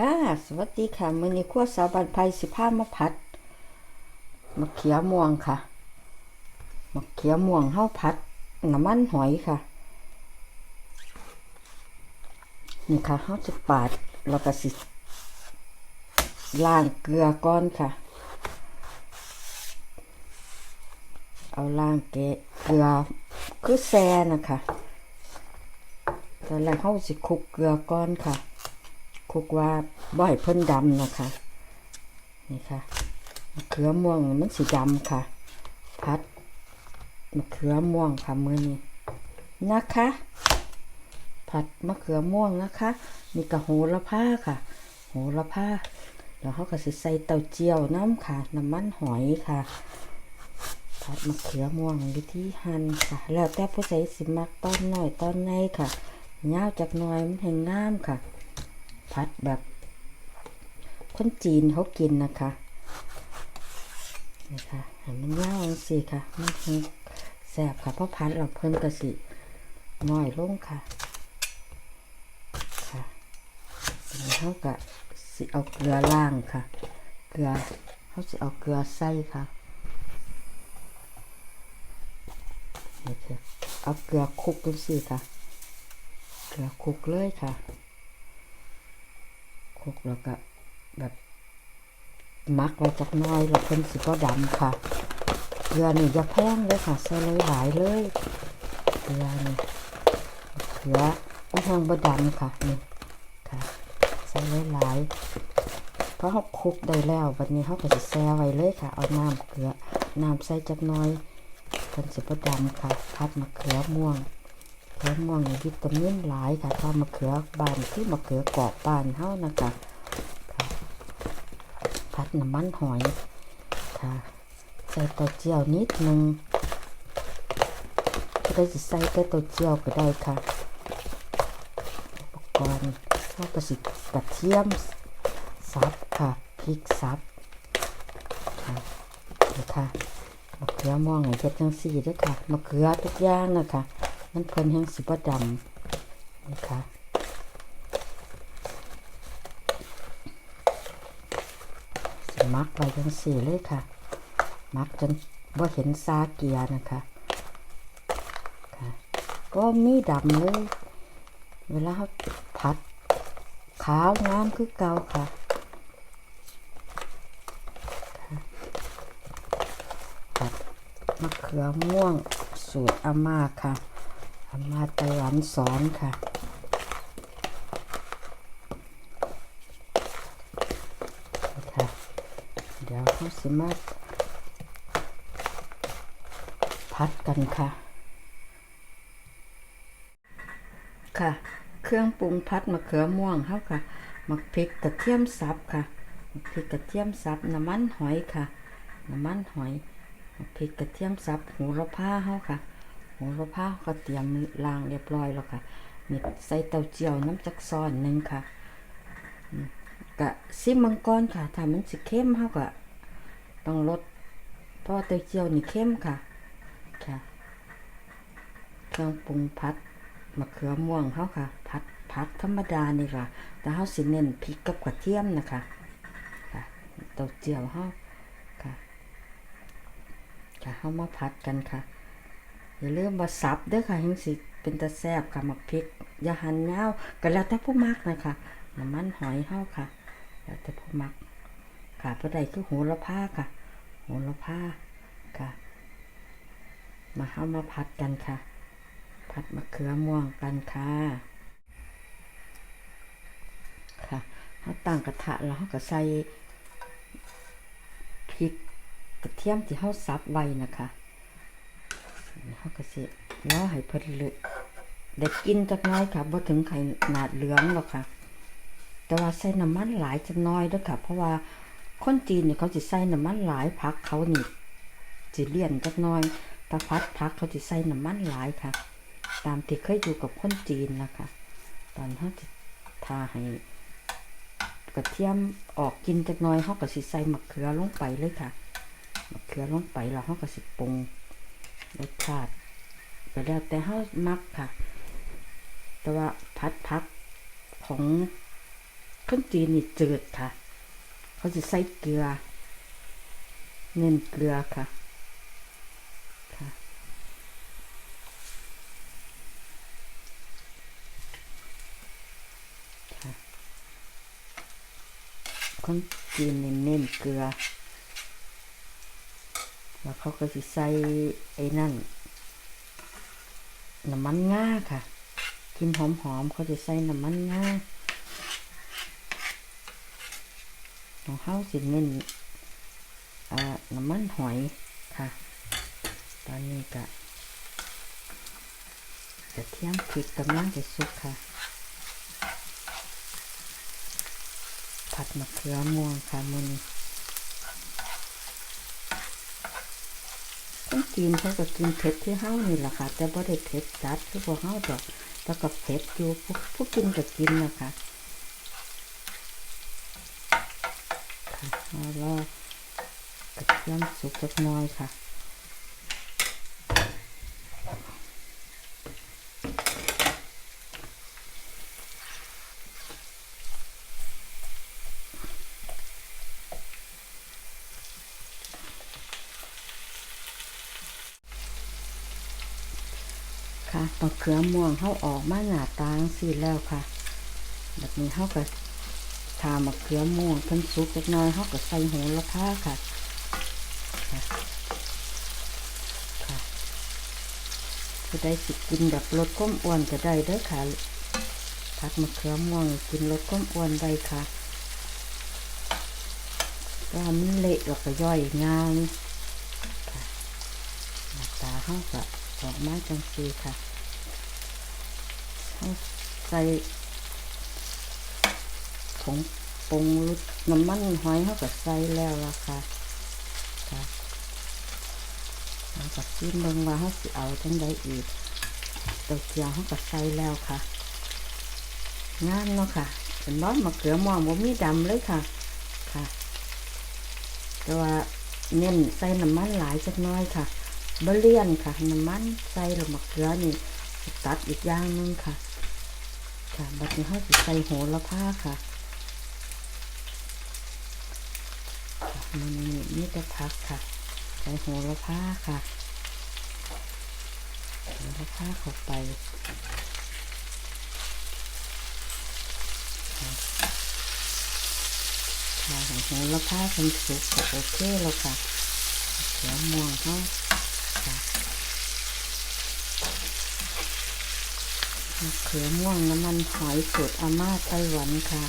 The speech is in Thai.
ค่ะ สวัสดีค่ะมือนี้ครัวสาวบ้านไผ่สิพามาผัดมะเขือม่วงค่ะมะเขือม่วงเฮาผัดน้ำมันหอยค่ะ นี่ค่ะเฮาจะปาดแล้วก็สิล้างเกลือก่อนค่ะ เอาล้างเกเกลือคือแซ่นะคะตอนแรกเฮาสิคลุกเกลือก่อนค่ะ คุกว่าบ่อยเพิ่นดำนะคะนี่ค่ะมะเขือม่วงมันสีดำค่ะ พัดมะเขือม่วงค่ะมือนี้นะคะ ผัดมะเขือม่วงนะคะนี่กะโหระพาค่ะ โหระพาแล้วเขาก็สิใส่เต้าเจี้ยวน้ำค่ะน้ำมันหอยค่ะผัดมะเขือม่วงวิธีหั่นค่ะ แล้วแต่ผู้ใส่สิมักตอนหน้อยตอนในค่ะยาจากหน้อยมันแห่งงามค่ะ ผัดแบบ คนจีนเขากินนะคะนี่ค่ะให้มันย่างสิค่ะ มันคงแสบค่ะเพราะพัดเราเพิ่นกระสิน้อยลงค่ะ ค่ะทีนี้เขากะสิเอาเกลือล่างค่ะ เกลือเขาสิเอาเกลือใส่ค่ะนี่ค่ะเอาเกลือคลุกดูสิค่ะ เกลือคลุกเลยค่ะ คุกแล้วก็แบบมักไว้จักน้อยแล้วเพิ่นสิก็ดำค่ะเกลือนี่อย่าแพงเลยค่ะใส่เลยหลายเลยเกลือนี่เกลือไม่แห้งบ่ดำค่ะนี่ค่ะใส่เลยหลายเพราะเขาคลุกได้แล้ววันนี้เขาก็จะแช่ไว้เลยค่ะ เอาน้ำเกลือน้ำใส่จักน้อยเพิ่นสิบ่ดำค่ะพัดมะเขือม่วง ขือม่วงวิตามินหลายค่ะถ้ามะเขือบานคือมะเขือกรอบบานเฮานะคะค่ะผัดน้ำมันหอยค่ะ ใส่เต้าเจี้ยวนิดนึงก็ได้สิใส่แต่เต้าเจี้ยวก็ได้ค่ะอุปกรณ์เราก็สิกระเทียมสับค่ะพริกสับค่ะนี่ค่ะมะเขือม่วงให้เฮ็ดจังซี่ด้อค่ะมะเขือทุกอย่างนะคะ มันเพิ่นแห้งสิบ่ดำนี่ค่ะสิมักไว้จังสี่เลยค่ะ มักจนบ่เห็นซาเกียนะคะค่ะก็มีดำเลย เวลาผัด ขาวงามคือเก่าค่ะผัดมะเขือม่วงสูตรอาม่าค่ะ มาต้หวันสอนค่ะ ค่ะ เดี๋ยวเขาสิมาพัดกันค่ะ ค่ะ เครื่องปรุงพัดมะเขือม่วงเขาค่ะมะพริกกระเทียมสับค่ะมะพริกกระเทียมสับน้ำมันหอยค่ะ น้ำมันหอยมะพริกกระเทียมสับหูระพาเขาค่ะ โหระพาก็เตรียมล้างเรียบร้อยแล้วค่ะนี่ใส่เต้าเจียวน้ำจักซ้อนหนึ่งค่ะกะซิมมังกรค่ะถ้ามันสิเข้มเฮาก็ต้องลดเพราะเต้าเจียวนี่เข้มค่ะค่ะเครื่องปรุงผัดมะเขือม่วงเฮาค่ะผัดผัดธรรมดานี่ล่ะ แต่เฮาสิเน้นพริกกับกระเทียมนะคะค่ะเต้าเจียวเฮาค่ะค่ะเฮามาผัดกันค่ะ อย่าลืมว่าสับเด้อค่ะยังสิเป็นตะแซบค่ะหมักพริกอย่าหั่นยาก็แล้วแต่ผู้มักนะคะน้ำมันหอยเฮาค่ะ แล้วแต่ผู้มัก ค่ะผู้ใดคือโหระพาค่ะโหระพาค่ะ มาเฮามาผัดกันค่ะ ผัดมะเขือม่วงกันค่ะ ค่ะเฮาตั้งกระทะแล้วเฮาก็ใส่พริกกระเทียมที่เฮาสับไว้นะคะ เขาก็สิแล้วให้เพิ่นเลยได้กินจักหน้อยค่ะบ่ถึงไข่หนาดเหลืองหรอกค่ะ แต่ว่าใส่น้ำมันหลายจักน้อยด้วยค่ะ เพราะว่าคนจีนเนี่ยเขาสิใส่น้ำมันหลายผักเขานี่สิเลี่ยนจักหน้อยถ้าพัดผักเขาสิใส่น้ำมันหลายค่ะ ตามที่เคยอยู่กับคนจีนนะคะ ตอนเขาจะทาให้กระเทียมออกกินจักหน้อยเขาก็สิใส่มะเขือลงไปเลยค่ะมะเขือลงไปแล้วเขาก็สิปรุง รสชาติก็แล้วแต่เฮามักค่ะ แต่ว่าพัดพักของคนจีนนี่จืดค่ะ เขาจะใส่เกลือ เน้นเกลือค่ะค่ะคนจีนนี่เน้นเกลือ แล้วเขาก็จะใส่ไอ้นั่นน้ำมันงาค่ะกินหอมๆเขาจะใส่น้ำมันงาของเขาสิเน้นอ่าน้ำมันหอยค่ะ ตอนนี้ก็จะเทียมพริกกำลังจะสุกค่ะ ผัดมะเขือม่วงค่ะมัน้องกินเขาก็กินเผ็ดที่เฮานี่แหละค่ะ แต่บ่ได้เผ็ดจัดคือพวกเฮาดอกแต่ก็เผ็ดอยู่พวกพวกกินก็กินนะคะค่ะเอาล่อกระเทียมสุกสักหน้อยค่ะ ค่ะมะเขือม่วงเขาออกมาหนาตาสีแล้วค่ะ แบบนี้เขาก็ทามะเขือม่วงเพิ่นสุกเล็กน้อยเขาก็ใส่โหระพาค่ะค่ะค่ะจะได้สิกินแบบลดความอ้วนก็ได้เด้อค่ะผัดมะเขือม่วงกินลดความอ้วนได้ค่ะก็มันเละแล้วก็ย่อยง่ายค่ะหน้าตาเขาก็ ออกมาจังสีค่ะเขาใส่ผงปรุงรสน้ำมันหอยเขาก็ใส่แล้วล่ะค่ะค่ะเราก็ซิมเบิ่งว่าเขาสิเอาจังใดอีกเต้าเกียวเขาก็ใส่แล้วค่ะงามเนาะค่ะเป็นร้อนมะเขือม่วงบ่มีดำเลยค่ะค่ะ แต่ว่าเน้นใส่น้ำมันหลายจักน้อยค่ะ บะเลียนค่ะน้ำมันใส่ล้วมะเขือนี่ตัดอีกอย่างหนึงค่ะ ค่ะบัดนี้เขาสิใส่โหระพาค่ะมันมีมีแต่พักค่ะ ใส่โหระพาค่ะโหระพาเข้าไปค่ะของโหระพาเป็นสุกก็โอเคแล้วค่ะเขียวม่วงเขา มะเขือม่วงน้ำมันหอยสูตรอาม่าไต้หวันค่ะ